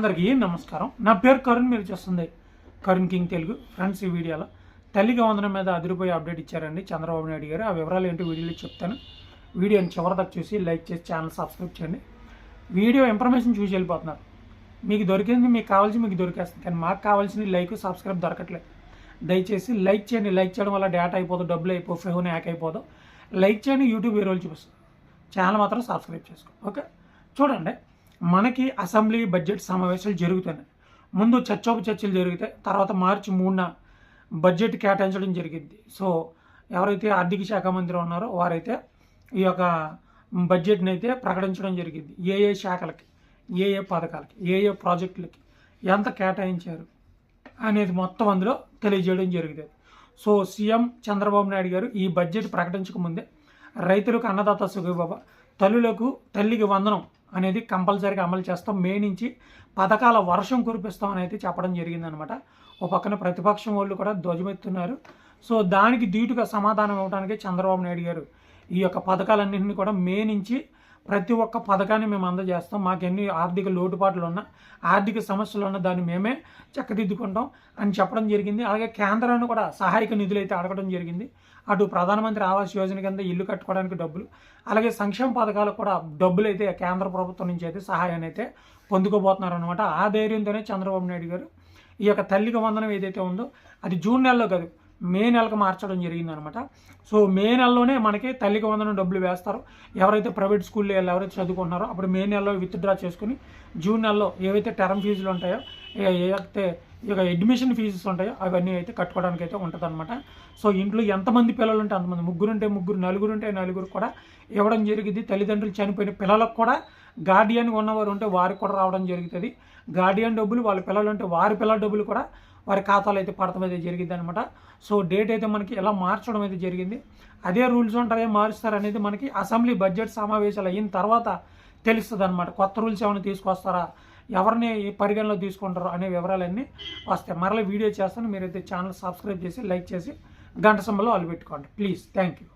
అందరికీ నమస్కారం. నా పేరు కరుణ్ మీరు చూస్తుంది కరుణ్ కింగ్ తెలుగు. ఫ్రెండ్స్ ఈ వీడియోలో తల్లికి వందనం మీద అదిరిపోయి అప్డేట్ ఇచ్చారండి చంద్రబాబు నాయుడు గారు. ఆ వివరాలు ఏంటో వీడియోలో చెప్తాను. వీడియోని చివరిదాకా చూసి లైక్ చేసి ఛానల్ సబ్స్క్రైబ్ చేయండి. వీడియో ఇన్ఫర్మేషన్ చూసి వెళ్ళిపోతున్నారు. మీకు దొరికింది మీకు కావాల్సింది మీకు దొరికేస్తుంది కానీ మాకు కావాల్సింది లైక్ సబ్స్క్రైబ్ దొరకట్లేదు. దయచేసి లైక్ చేయండి. లైక్ చేయడం వల్ల డేటా అయిపోదు డబ్బులు అయిపో ఫోన్ హ్యాక్ అయిపోదు. లైక్ చేయండి యూట్యూబ్ వీడియోలు చూపిస్తుంది. ఛానల్ మాత్రం సబ్స్క్రైబ్ చేసుకో. ఓకే? చూడండి. మనకి అసెంబ్లీ బడ్జెట్ సమావేశాలు జరుగుతున్నాయి. ముందు చర్చోపు చర్చలు జరుగుతాయి. తర్వాత మార్చి మూడున బడ్జెట్ కేటాయించడం జరిగింది. సో ఎవరైతే ఆర్థిక శాఖ మంత్రి ఉన్నారో వారైతే ఈ యొక్క బడ్జెట్ని అయితే ప్రకటించడం జరిగింది. ఏ ఏ శాఖలకి ఏ ఏ పథకాలకి ఏ ఏ ప్రాజెక్టులకి ఎంత కేటాయించారు అనేది మొత్తం అందులో తెలియజేయడం జరుగుతుంది సో సీఎం చంద్రబాబు నాయుడు గారు ఈ బడ్జెట్ ప్రకటించక ముందే రైతులకు అన్నదాత సుఖబాబా తల్లులకు తల్లికి వందనం అనేది కంపల్సరీగా అమలు చేస్తాం. మే నుంచి పథకాల వర్షం కురిపిస్తాం అనేది చెప్పడం జరిగిందనమాట. ఓ పక్కన ప్రతిపక్షం వాళ్ళు కూడా ధ్వజమెత్తున్నారు. సో దానికి ధీటుగా సమాధానం ఇవ్వడానికి చంద్రబాబు నాయుడు గారు ఈ యొక్క పథకాలన్నింటినీ కూడా మే నుంచి ప్రతి ఒక్క పథకాన్ని మేము అందజేస్తాం. మాకు ఎన్ని ఆర్థిక లోటుపాట్లు ఉన్నా ఆర్థిక సమస్యలు ఉన్నా దాన్ని మేమే చక్కదిద్దుకుంటాం అని చెప్పడం జరిగింది. అలాగే కేంద్రాన్ని కూడా సహాయక నిధులు అయితే అడగడం జరిగింది. అటు ప్రధానమంత్రి ఆవాస్ యోజన కింద ఇల్లు కట్టుకోవడానికి డబ్బులు అలాగే సంక్షేమ పథకాలకు కూడా డబ్బులు అయితే కేంద్ర ప్రభుత్వం నుంచి అయితే సహాయాన్ని అయితే పొందుకోబోతున్నారు అనమాట ఆ ధైర్యంతోనే చంద్రబాబు నాయుడు గారు ఈ యొక్క తల్లికి వందనం ఏదైతే ఉందో అది జూన్ నెలలో కాదు మే నెలకు మార్చడం జరిగిందనమాట. సో మే నెలలోనే మనకి తల్లికి వందనం డబ్బులు వేస్తారు. ఎవరైతే ప్రైవేట్ స్కూల్లో వెళ్ళి ఎవరైతే చదువుకుంటున్నారో అప్పుడు మే నెలలో విత్డ్రా చేసుకుని జూన్ నెలలో ఏవైతే టర్మ్ ఫీజులు ఉంటాయో ఇక ఏవైతే ఇక అడ్మిషన్ ఫీజెస్ ఉంటాయో అవన్నీ అయితే కట్టుకోవడానికి అయితే ఉంటుందన్నమాట సో ఇంట్లో ఎంతమంది పిల్లలు ఉంటే అంతమంది ముగ్గురు ఉంటే ముగ్గురు నలుగురు ఉంటే నలుగురు కూడా ఇవ్వడం జరిగింది. తల్లిదండ్రులు చనిపోయిన పిల్లలకు కూడా గార్డియన్ ఉన్నవారు ఉంటే వారికి కూడా రావడం జరుగుతుంది. గార్డియన్ డబ్బులు వాళ్ళ పిల్లలు ఉంటే వారి పిల్లల డబ్బులు కూడా వారి ఖాతాలో అయితే పడటం అయితే జరిగింది అనమాట సో డేట్ అయితే మనకి ఎలా మార్చడం అయితే జరిగింది. అదే రూల్స్ ఉంటారే మారుస్తారు అనేది మనకి అసెంబ్లీ బడ్జెట్ సమావేశాలు అయిన తర్వాత తెలుస్తుంది అనమాట కొత్త రూల్స్ ఏమైనా తీసుకొస్తారా ఎవరిని పరిగణలో తీసుకుంటారో అనే వివరాలన్నీ వస్తాయి. మరలా వీడియో చేస్తాను. మీరైతే ఛానల్ సబ్స్క్రైబ్ చేసి లైక్ చేసి గంట సంబంలో వాళ్ళు పెట్టుకోండి. Please thank you